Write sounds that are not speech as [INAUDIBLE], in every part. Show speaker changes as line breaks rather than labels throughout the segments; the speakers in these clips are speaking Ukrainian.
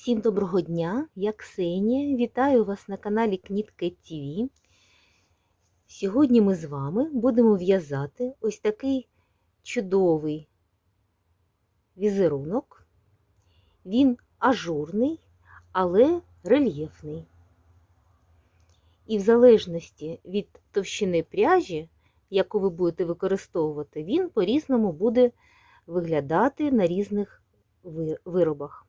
Всім доброго дня, я Ксенія. Вітаю вас на каналі Кнітке ТВ. Сьогодні ми з вами будемо в'язати ось такий чудовий візерунок. Він ажурний, але рельєфний. І в залежності від товщини пряжі, яку ви будете використовувати, він по-різному буде виглядати на різних виробах.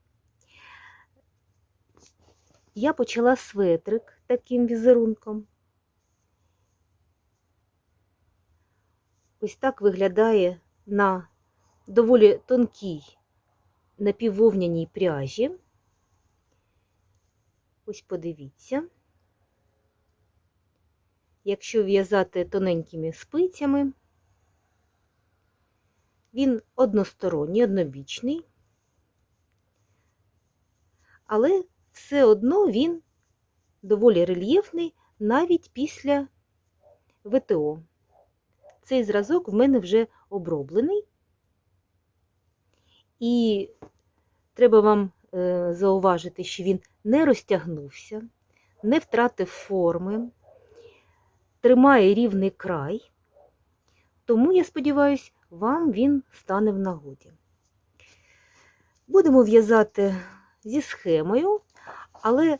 Я почала светрик таким візерунком. Ось так виглядає на доволі тонкій напіввовняній пряжі. Ось подивіться. Якщо в'язати тоненькими спицями, він односторонній, однобічний, але все одно він доволі рельєфний навіть після ВТО. Цей зразок в мене вже оброблений, і треба вам е, зауважити, що він не розтягнувся, не втратив форми, тримає рівний край, тому, я сподіваюся, вам він стане в нагоді. Будемо в'язати зі схемою. Але,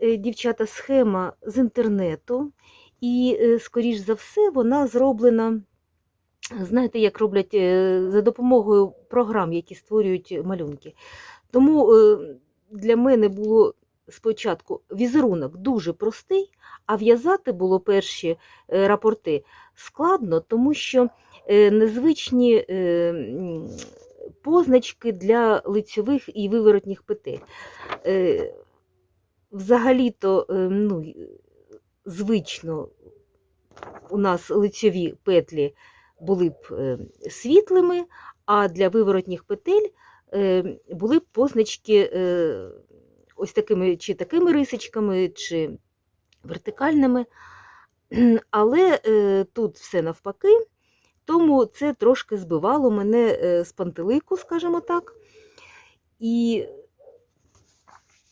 е, дівчата, схема з інтернету, і, е, скоріш за все, вона зроблена, знаєте, як роблять е, за допомогою програм, які створюють малюнки. Тому для мене було спочатку візерунок дуже простий, а в'язати було перші рапорти складно, тому що незвичні позначки для лицьових і виворотніх петель взагалі-то ем, ну, звично у нас лицьові петлі були б ем, світлими, а для виворотніх петель ем, були б позначки е, ось такими чи такими рисочками, чи вертикальними. [CLEARS THROAT] Але е, тут все навпаки, тому це трошки збивало мене е, з пантелику, скажімо так. І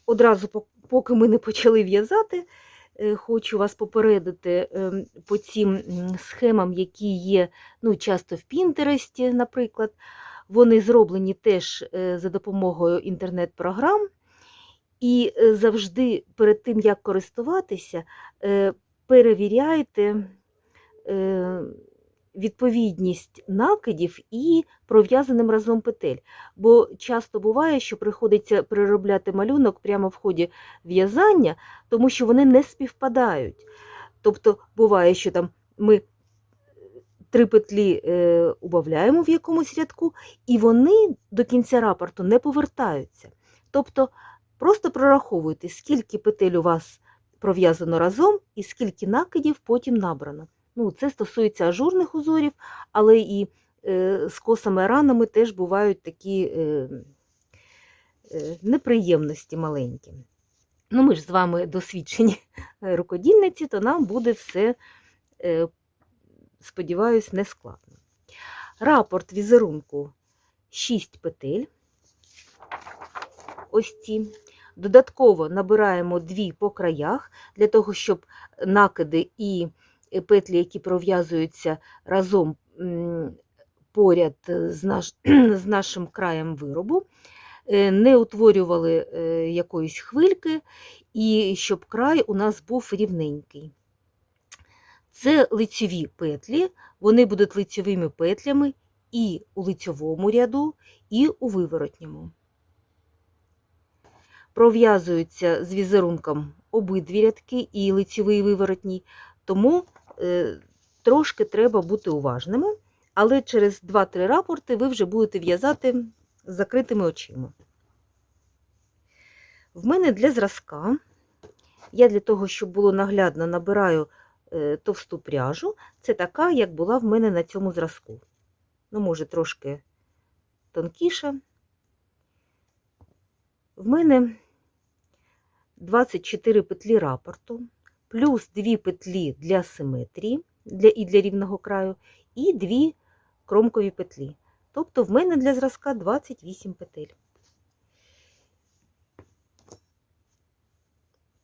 одразу поки ми не почали в'язати, е, хочу вас попередити ем, по цим схемам, які є ну, часто в Пінтересті, наприклад. Вони зроблені теж е, за допомогою інтернет-програм. І е, завжди перед тим, як користуватися, перевіряйте відповідність накидів і пров'язаним разом петель. Бо часто буває, що приходиться переробляти малюнок прямо в ході в'язання, тому що вони не співпадають. Тобто буває, що там ми три петлі е, убавляємо в якомусь рядку, і вони до кінця рапорту не повертаються. Тобто просто прораховуйте, скільки петель у вас пров'язано разом і скільки накидів потім набрано. Ну, Це стосується ажурних узорів, але і е, з косами ранами теж бувають такі е, е, неприємності маленькі. Ну, Ми ж з вами досвідчені [LAUGHS] рукодільниці, то нам буде все, сподіваюсь, нескладно. Рапорт візерунку 6 петель. Ось ці. Додатково набираємо дві по краях, для того, щоб накиди і петлі, які пров'язуються разом поряд з, наш, [CLEARS THROAT] з нашим краєм виробу, е, не утворювали е, якоїсь хвильки, і щоб край у нас був рівненький. Це лицьові петлі, вони будуть лицьовими петлями і у лицьовому ряду, і у виворотньому. Пров'язуються з візерунком обидві рядки, і лицьовий і виворотній, тому Е, трошки треба бути уважними, але через 2-3 рапорти ви вже будете в'язати з закритими очима. В мене для зразка, я для того, щоб було наглядно, набираю е, товсту пряжу, це така, як була в мене на цьому зразку. Ну, може, трошки тонкіша. В мене 24 петлі рапорту плюс 2 петлі для симетрії для, і для рівного краю, і 2 кромкові петлі. Тобто в мене для зразка 28 петель.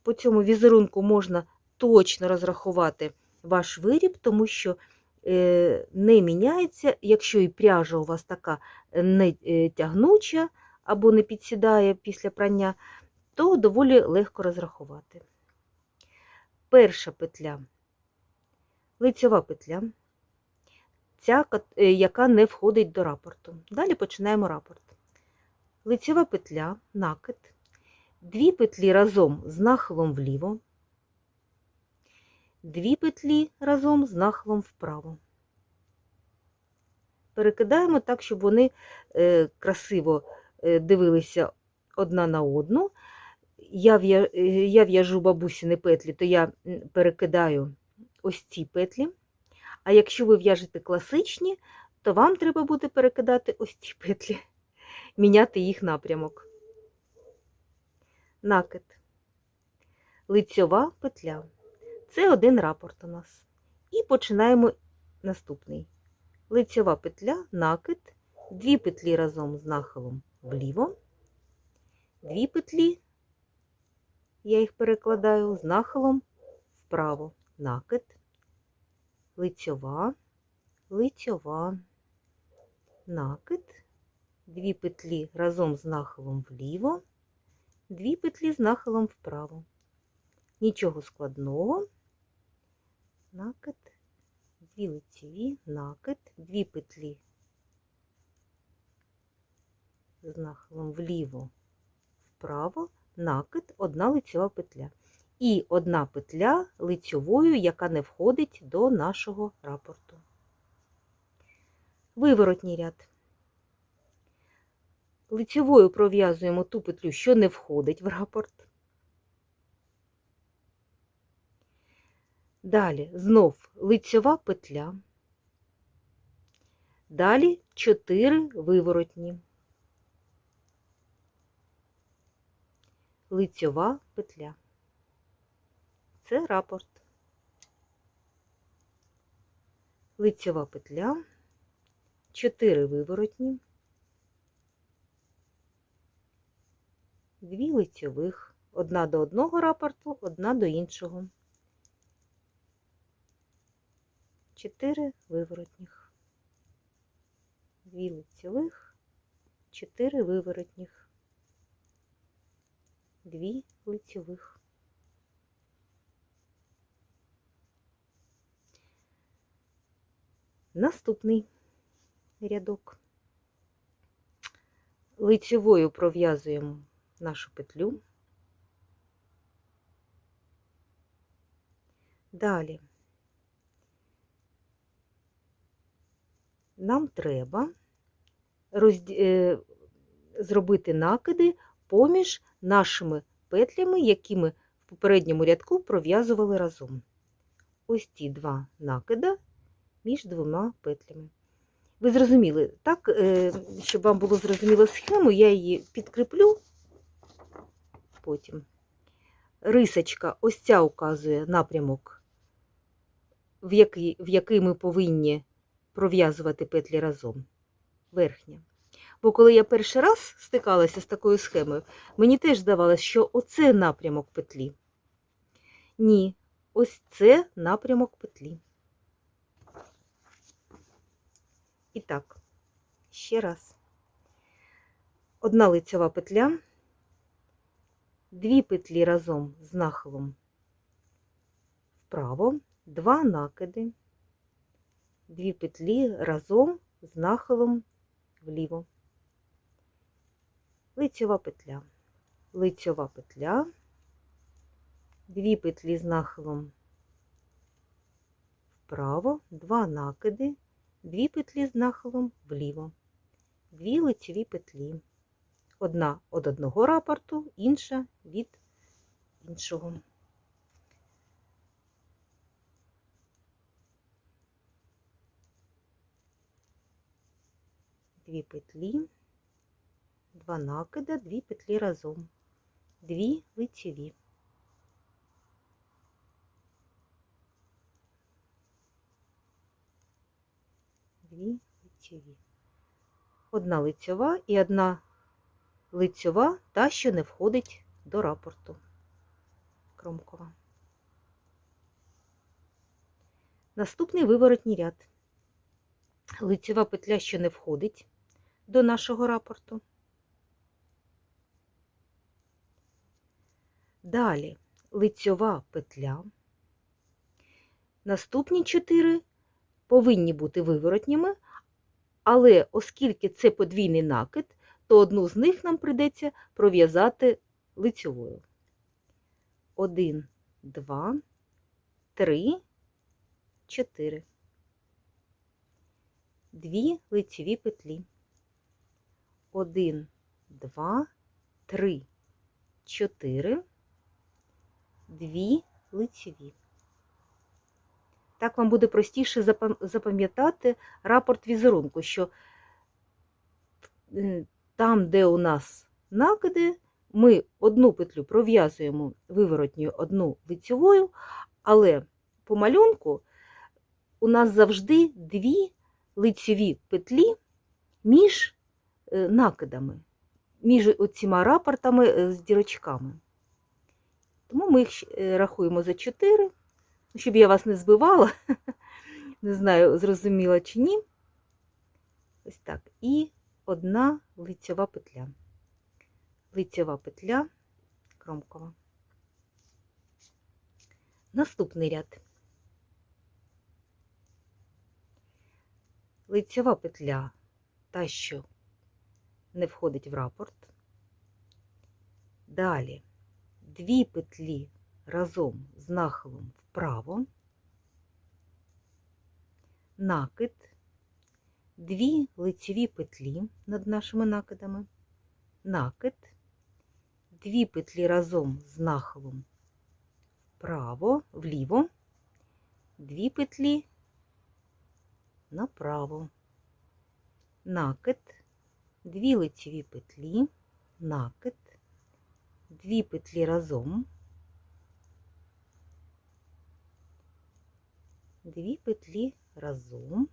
по цьому візерунку можна точно розрахувати ваш виріб, тому що е, не міняється, якщо і пряжа у вас така не е, тягнуча або не підсідає після прання, то доволі легко розрахувати. Перша петля, лицьова петля, ця, е, яка не входить до рапорту. Далі починаємо рапорт. Лицьова петля, накид, дві петлі разом з нахилом вліво, дві петлі разом з нахилом вправо. Перекидаємо так, щоб вони е, красиво е, дивилися одна на одну. Я в'я- я в'яжу бабусіни петлі, то я перекидаю ось ці петлі. А якщо ви в'яжете класичні, то вам треба буде перекидати ось ці петлі, [LAUGHS] міняти їх напрямок. Накид. Лицьова петля. Це один рапорт у нас. І починаємо наступний. Лицьова петля, накид, дві петлі разом з нахилом вліво, дві петлі, я їх перекладаю з нахилом вправо. Накид, лицьова, лицьова, накид, дві петлі разом з нахилом вліво, дві петлі з нахилом вправо. Нічого складного. Накид, дві лицеві, накид, дві петлі з нахилом вліво, вправо, накид, одна лицьова петля. І одна петля лицьовою, яка не входить до нашого рапорту. Виворотній ряд. Лицьовою пров'язуємо ту петлю, що не входить в рапорт. Далі знов лицьова петля. Далі 4 виворотні. Лицьова петля. Це рапорт. Лицьова петля, 4 виворотні, 2 лицьових, одна до одного рапорту, одна до іншого. 4 виворотніх, 2 лицьових, 4 виворотніх, 2 лицьових. Наступний рядок. Лицевою пров'язуємо нашу петлю. Далі нам треба розд... е, зробити накиди поміж нашими петлями, які ми в попередньому рядку пров'язували разом. Ось ці два накида між двома петлями. Ви зрозуміли, так, е, щоб вам було зрозуміло схему, я її підкріплю потім. Рисочка ось ця указує напрямок, в який, в який ми повинні пров'язувати петлі разом. Верхня. Бо коли я перший раз стикалася з такою схемою, мені теж здавалося, що оце напрямок петлі. Ні, ось це напрямок петлі. І так, ще раз. Одна лицьова петля, дві петлі разом з нахилом вправо, два накиди, дві петлі разом з нахилом вліво. Лицьова петля, лицьова петля, дві петлі з нахилом вправо, два накиди, дві петлі з нахилом вліво, дві лицеві петлі. Одна від одного рапорту, інша від іншого. Дві петлі, два накида, дві петлі разом, дві лицеві. Дві лицеві. Одна лицьова і одна лицьова, та, що не входить до рапорту. кромкова. Наступний виворотній ряд. Лицева петля, що не входить до нашого рапорту. Далі лицьова петля. Наступні чотири повинні бути виворотніми, але оскільки це подвійний накид, то одну з них нам прийдеться пров'язати лицьовою. Один, два, три, чотири. Дві лицеві петлі. Один, два, три, чотири, дві лицеві. Так вам буде простіше запам'ятати рапорт візерунку, що е, там, де у нас накиди, ми одну петлю пров'язуємо виворотньою, одну лицьовою, але по малюнку у нас завжди дві лицеві петлі між е, накидами, між оціма рапортами е, з дірочками. Тому ми їх е, рахуємо за 4, щоб я вас не збивала. [LAUGHS] Не знаю, зрозуміла чи ні. Ось так. І одна лицьова петля. Лицьова петля кромкова. Наступний ряд. Лицьова петля, та, що не входить в рапорт. Далі дві петлі разом з нахилом вправо, накид, дві лицеві петлі над нашими накидами, накид, дві петлі разом з нахилом вправо, вліво, дві петлі направо, накид, дві лицеві петлі, накид, дві петлі разом, дві петлі разом.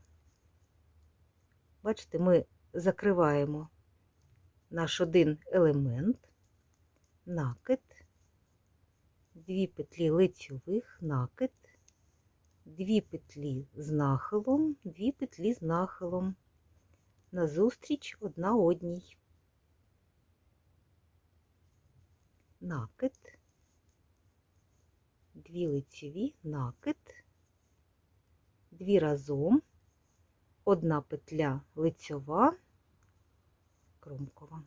Бачите, ми закриваємо наш один елемент, накид, дві петлі лицьових, накид, дві петлі з нахилом, дві петлі з нахилом, назустріч одна одній. Накид, дві лицеві, накид, дві разом, одна петля лицьова, кромкова.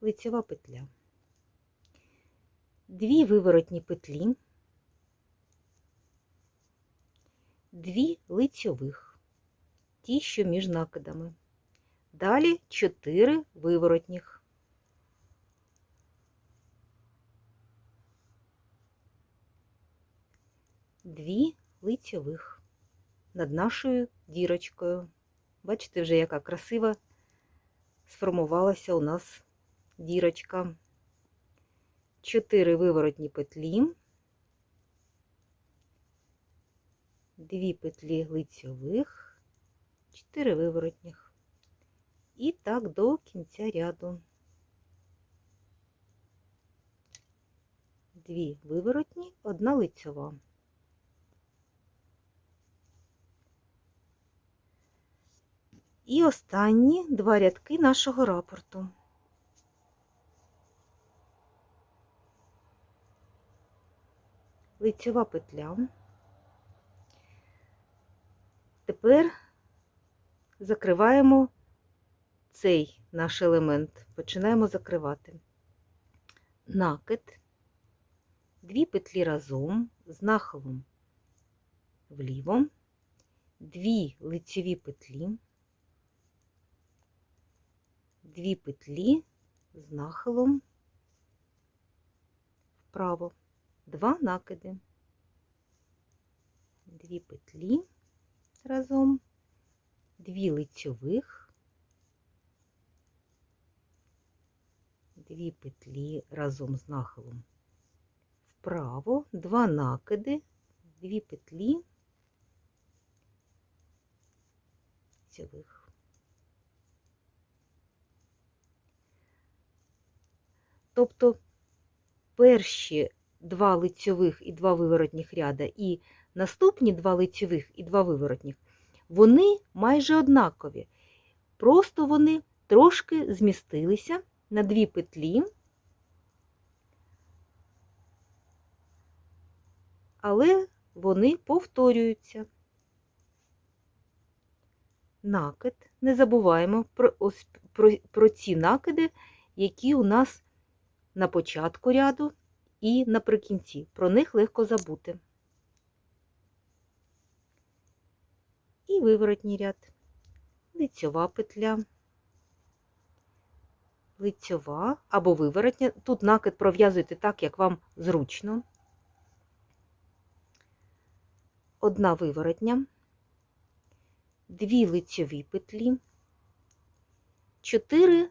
Лицьова петля. Дві виворотні петлі, дві лицьових, ті, що між накидами. Далі чотири виворотніх. Дві лицьових над нашою дірочкою. Бачите, вже яка красива сформувалася у нас дірочка. Чотири виворотні петлі, дві петлі лицьових, чотири виворотніх. І так до кінця ряду. Дві виворотні, одна лицьова. І останні два рядки нашого рапорту. лицьова петля. Тепер закриваємо цей наш елемент, починаємо закривати. Накид, дві петлі разом з нахилом вліво, дві лицеві петлі, дві петлі з нахилом вправо. Два накиди, дві петлі разом, дві лицьових, дві петлі разом з нахилом вправо, два накиди, дві петлі лицьових. Тобто перші два лицьових і два виворотніх ряда, і наступні два лицьових і два виворотніх, вони майже однакові. Просто вони трошки змістилися на дві петлі, але вони повторюються. Накид. Не забуваємо про, ось, про, про ці накиди, які у нас на початку ряду і наприкінці. Про них легко забути. І виворотній ряд, лицьова петля, лицьова або виворотня. Тут накид пров'язуйте так, як вам зручно. Одна виворотня, дві лицьові петлі, чотири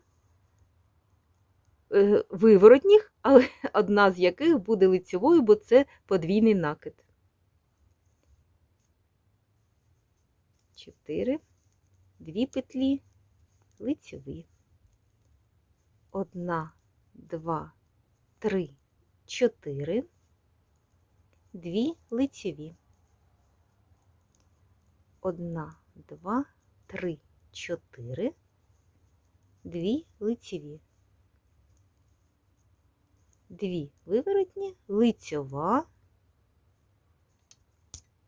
е, виворотніх, але [LAUGHS] одна з яких буде лицьовою, бо це подвійний накид. Чотири, дві петлі, лицьові. Одна, два, три, чотири, дві лицьові. Одна, два, три, чотири, дві лицьові. Дві виворотні, лицьова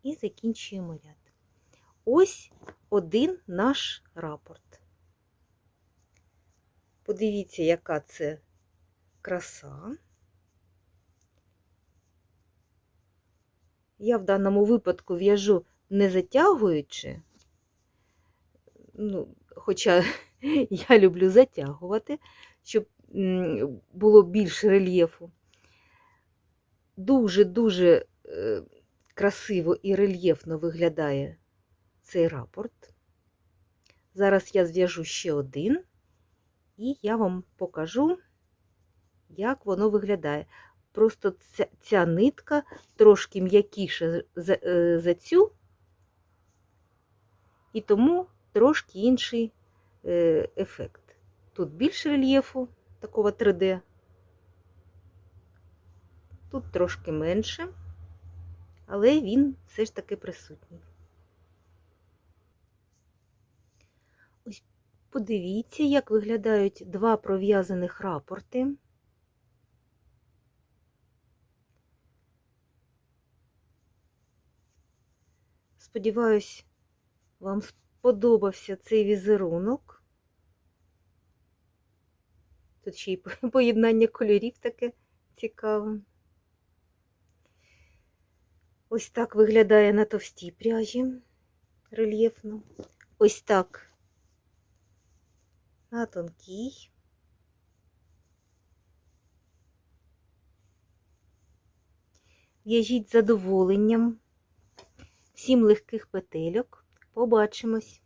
і закінчуємо ряд. Ось один наш рапорт. Подивіться, яка це краса. Я в даному випадку в'яжу не затягуючи, ну, хоча [LAUGHS] я люблю затягувати, щоб було більш рельєфу. Дуже-дуже е, красиво і рельєфно виглядає цей рапорт. Зараз я зв'яжу ще один, і я вам покажу, як воно виглядає. Просто ця, ця нитка трошки м'якіша за, е, за цю, і тому трошки інший е, ефект. Тут більше рельєфу, такого 3D, тут трошки менше, але він все ж таки присутній. Подивіться, як виглядають два пров'язаних рапорти. Сподіваюсь, вам сподобався цей візерунок. Тут ще й [LAUGHS] поєднання кольорів таке цікаве. Ось так виглядає на товстій пряжі рельєфно. Ось так на тонкій. В'яжіть задоволенням. Всім легких петельок. Побачимось!